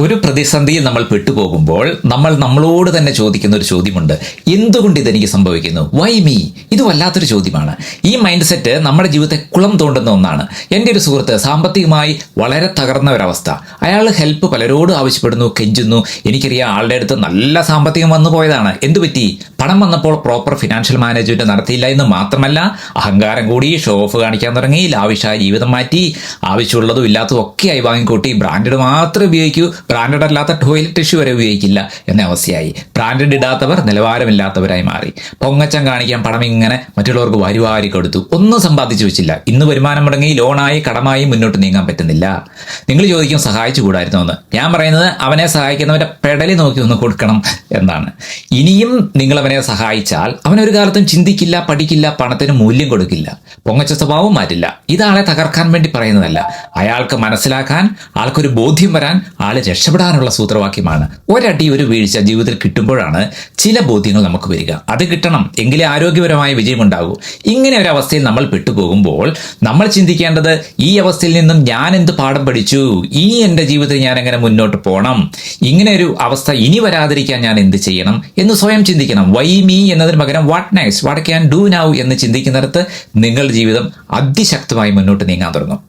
ഒരു പ്രതിസന്ധിയിൽ നമ്മൾ പെട്ടുപോകുമ്പോൾ നമ്മൾ നമ്മളോട് തന്നെ ചോദിക്കുന്ന ഒരു ചോദ്യമുണ്ട്. എന്തുകൊണ്ട് ഇതെനിക്ക് സംഭവിക്കുന്നു? വൈ മീ ഇത് വല്ലാത്തൊരു ചോദ്യമാണ്. ഈ മൈൻഡ് സെറ്റ് നമ്മുടെ ജീവിതത്തെ കുളം തോണ്ടുന്ന ഒന്നാണ്. എന്റെ ഒരു സുഹൃത്ത് സാമ്പത്തികമായി വളരെ തകർന്ന ഒരവസ്ഥ. അയാൾ ഹെൽപ്പ് പലരോടും ആവശ്യപ്പെടുന്നു കെഞ്ചുന്നു. എനിക്കറിയാം ആളുടെ അടുത്ത് നല്ല സാമ്പത്തികം വന്നു പോയതാണ്. എന്തു പറ്റി? പണം വന്നപ്പോൾ പ്രോപ്പർ ഫിനാൻഷ്യൽ മാനേജ്മെന്റ് നടത്തിയില്ല എന്ന് മാത്രമല്ല അഹങ്കാരം കൂടി ഷോ ഓഫ് കാണിക്കാൻ തുടങ്ങി ലാവിഷായ ജീവിതം മാറ്റി. ആവശ്യമുള്ളതും ഇല്ലാത്തതും ഒക്കെയായി വാങ്ങിക്കൂട്ടി. ബ്രാൻഡഡ് മാത്രം ഉപയോഗിക്കൂ. ബ്രാൻഡഡ് അല്ലാത്ത ടോയ്ലറ്റ് ടിഷ്യൂ വരെ ഉപയോഗിക്കില്ല എന്ന അവസ്ഥയായി. ബ്രാൻഡഡ് ഇടാത്തവർ നിലവാരമില്ലാത്തവരായി മാറി. പൊങ്ങച്ചം കാണിക്കാൻ പണം ഇങ്ങനെ മറ്റുള്ളവർക്ക് വാരി വാരി കൊടുത്തു. ഒന്നും സമ്പാദിച്ചു വെച്ചില്ല. ഇന്ന് വരുമാനം മുടങ്ങി ലോണായി കടമായി മുന്നോട്ട് നീങ്ങാൻ പറ്റുന്നില്ല. നിങ്ങൾ ചോദിക്കും സഹായിച്ചു കൂടായിരുന്നു എന്ന് ഞാൻ പറയുന്നത് അവനെ സഹായിക്കുന്നവരെ പെടലി നോക്കി ഒന്ന് കൊടുക്കണം എന്നാണ്. ഇനിയും നിങ്ങൾ അവനെ സഹായിച്ചാൽ അവൻ ഒരു കാലത്തും ചിന്തിക്കില്ല പഠിക്കില്ല പണത്തിന് മൂല്യം കൊടുക്കില്ല. പൊങ്ങച്ച സ്വഭാവം മാറ്റില്ല. ഇതാളെ തകർക്കാൻ വേണ്ടി പറയുന്നതല്ല. അയാൾക്ക് മനസ്സിലാക്കാൻ ആൾക്കൊരു ബോധ്യം വരാൻ ആൾ രക്ഷപ്പെടാനുള്ള സൂത്രവാക്യമാണ്. ഒരടി ഒരു വീഴ്ച ജീവിതത്തിൽ കിട്ടുമ്പോഴാണ് ചില ബോധ്യങ്ങൾ നമുക്ക് വരിക. അത് കിട്ടണം. എങ്കിലേ ആരോഗ്യപരമായ വിജയമുണ്ടാകൂ. ഇങ്ങനെ ഒരു അവസ്ഥയിൽ നമ്മൾ പെട്ടുപോകുമ്പോൾ നമ്മൾ ചിന്തിക്കേണ്ടത് ഈ അവസ്ഥയിൽ നിന്നും ഞാൻ എന്ത് പാഠം പഠിച്ചു? ഇനി എന്റെ ജീവിതത്തിൽ ഞാൻ എങ്ങനെ മുന്നോട്ട് പോകണം ഇങ്ങനെ ഒരു അവസ്ഥ ഇനി വരാതിരിക്കാൻ ഞാൻ എന്ത് ചെയ്യണം എന്ന് സ്വയം ചിന്തിക്കണം. വൈ മീ എന്നതിന് പകരം what next what can do now എന്ന് ചിന്തിക്കുന്നിടത്ത് നിങ്ങളുടെ ജീവിതം അതിശക്തമായി മുന്നോട്ട് നീങ്ങാൻ തുടങ്ങും.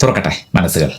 തുറക്കട്ടെ മനസ്സുകൾ.